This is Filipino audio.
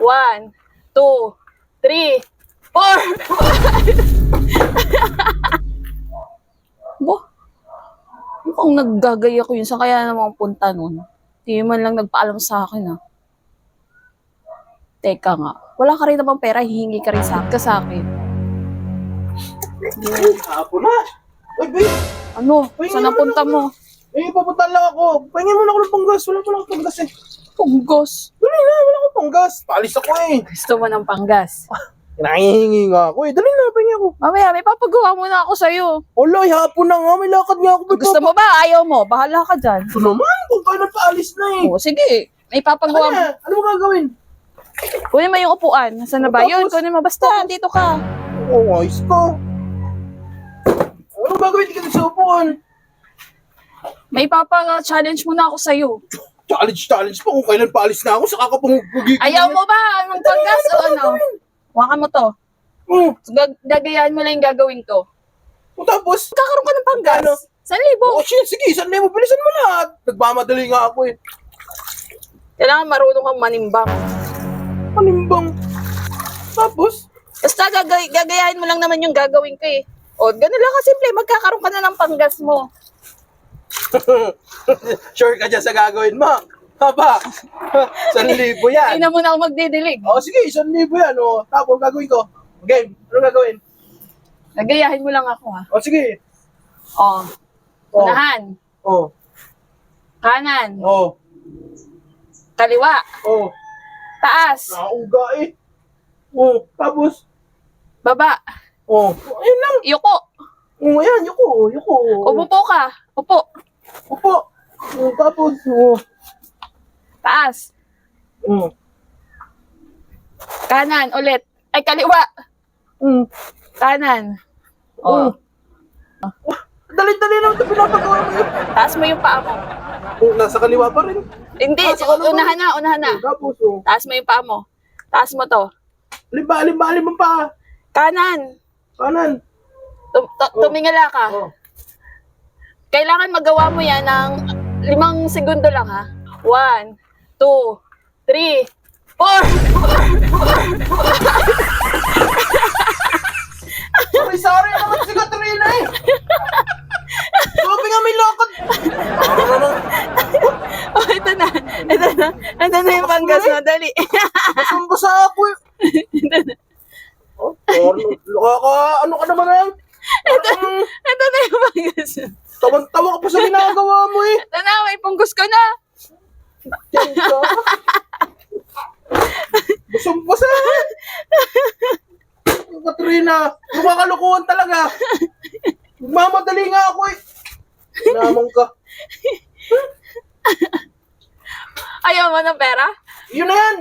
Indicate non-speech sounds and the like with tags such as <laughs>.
One, two, three, four, Bo, mukhang naggagaya ko yun. Saan kaya namang punta nun? Di man lang nagpaalam sa akin, ah. Teka nga, wala ka rin namang pera, hihingi ka rin sa, ka sa akin. Hapon na. Uy, babe. Ano? Saan napunta mo? Eh, papunta lang ako. Pahingin mo na ako ng panggas. Wala pa lang panggas eh. Punggos. Dali na, wala akong panggas. Paalis ako eh. Gusto mo ng panggas. Nahihingi nga ako eh. Dali na, pahingi ako. Mamaya, may papagawa muna ako sa'yo. Wala, hapon na nga. May lakad nga ako. Gusto mo ba? Ayaw mo? Bahala ka dyan. Ito naman, kung kayo nagpaalis na eh. Oo, sige. May papagawa Ano, mo. ano mo gagawin? Kunin mo yung upuan. Nasaan na ba? Yun, kunin mo. Basta, dito ka. Oo, ayos ko. Ano gagawin? Hindi ka nagsupuan. May papa-challenge muna ako sa'yo. Challenge, challenge pa. Kung kailan paalis na ako, saka ka gugigil. Ayaw mo ba? Ang panggas o ano? Wakan mo to. Gag- gagayahan mo lang yung gagawin ko. O tapos, Kakaroon ka ng panggas. Ano? San libo. oh shit, sige, saan mo? Bilisan mo na. Nagmamadali nga ako eh. Kailangan marunong kang manimbang. Panimbang. Tapos, Basta gagay gagayahin mo lang naman yung gagawin ko eh. O, ganun lang kasimple. Magkakaroon ka na ng panggas mo. <laughs> sure ka dyan sa gagawin mo. Haba. <laughs> San libo yan. Hindi na muna ako magdidilig. O sige, isang libo yan. O, tapos gagawin ko. Game, ano gagawin? Gagayahin mo lang ako ha. O sige. O. O, Unahan. o, Kanan. o, Kaliwa. o. Taas. Nakauga eh. O, tapos, Baba. o, ayun lang. Yuko. O, ayan, yuko, yuko. Umupo ka. Upo. Upo. O, tapos, o, Taas. o, Kanan. Ulit. Ay, kaliwa. o. Kanan. Oh. O. Dali-dali naman ito pinapagawa mo yun. Taas mo yung paa mo. Oh, nasa kaliwa pa rin. Hindi. Ah, sa. Unahan na. Unahan na. Tapos, oh. Taas mo yung paa mo. Taas mo to. Limba, limba, limba pa. Kanan. Kanan. Tum- tu- Oh. tumingala ka. Oh. Kailangan magawa mo yan ng limang segundo lang ha. One, two, three, four. Sorry, sorry naman si Katrina eh. Sabi nga may lakad. Oh, ito na. Ito na. Ito na yung panggas mo. Dali. Basang-basa ako eh. Oh, sorry. Laka, ano ka naman eh? ito, ito na yung panggas mo. Tawan-tawa ka pa sa ginagawa mo eh. Na, may punggus ko na. Yan ka. Basang-basa. Katrina, lumakalukuhan talaga. Mamadali nga ako eh. Namang ka. Ayaw mo ng pera? Yun na yan.